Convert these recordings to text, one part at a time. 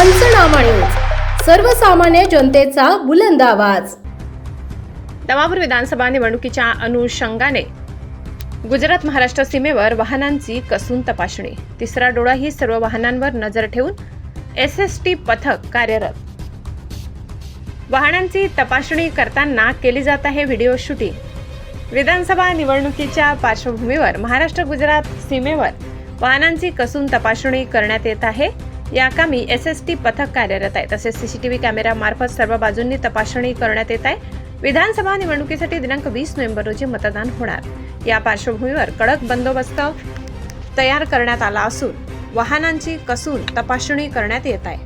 पंचनामा न्यूज. सर्वसामान्य जनतेचा बुलंद आवाज. दमापूर विधानसभा निवडणुकीच्या अनुषंगाने गुजरात महाराष्ट्र सीमेवर वाहनांची कसून तपासणी. तिसरा डोळा ही सर्व वाहनांवर नजर ठेवून एस एस टी पथक कार्यरत. वाहनांची तपासणी करताना केली जात आहे व्हिडिओ शूटिंग. विधानसभा निवडणुकीच्या पार्श्वभूमीवर महाराष्ट्र गुजरात सीमेवर वाहनांची कसून तपासणी करण्यात येत आहे. या कामी एस एस टी पथक कार्यरत आहे. तसेच सीसीटीव्ही कॅमेऱ्यामार्फत सर्व बाजूंनी तपासणी करण्यात येत आहे. विधानसभा निवडणुकीसाठी दिनांक वीस नोव्हेंबर रोजी मतदान होणार. या पार्श्वभूमीवर कडक बंदोबस्त तयार करण्यात आला असून वाहनांची कसून तपासणी करण्यात येत आहे.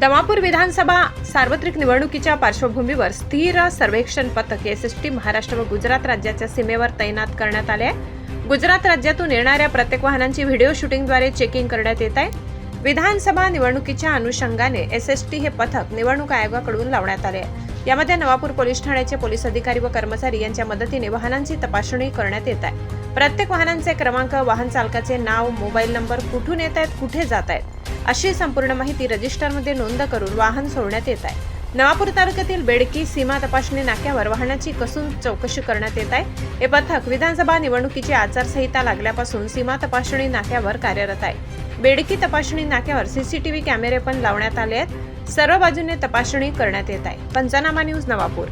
दमापूर विधानसभा सार्वत्रिक निवडणुकीच्या पार्श्वभूमीवर स्थिर सर्वेक्षण पथक एस एस टी महाराष्ट्र व गुजरात राज्याच्या सीमेवर तैनात करण्यात आले आहे. गुजरात राज्यातून येणाऱ्या प्रत्येक वाहनांची व्हिडिओ शूटिंगद्वारे चेकिंग करण्यात येत आहे. विधानसभा निवडणुकीच्या अनुषंगाने एस एस टी हे पथक निवडणूक आयोगाकडून लावण्यात आले. आहे यामध्ये नवापूर पोलीस ठाण्याचे पोलीस अधिकारी व कर्मचारी यांच्या मदतीने वाहनांची तपासणी करण्यात येत आहे. प्रत्येक वाहनांचे क्रमांक वाहन चालकाचे नाव मोबाईल नंबर कुठून येत आहेत कुठे जात आहेत अशी संपूर्ण माहिती रजिस्टरमध्ये नोंद करून वाहन सोडण्यात येत आहे. नवापूर तालुक्यातील बेडकी सीमा तपासणी नाक्यावर वाहनाची कसून चौकशी करण्यात येत आहे. हे पथक विधानसभा निवडणुकीची आचारसंहिता लागल्यापासून सीमा तपासणी नाक्यावर कार्यरत आहे. बेडकी तपासणी नाक्यावर सीसीटीव्ही कॅमेरे पण लावण्यात आले आहेत. सर्व बाजूने तपासणी करण्यात येत आहे. पंचनामा न्यूज नवापूर.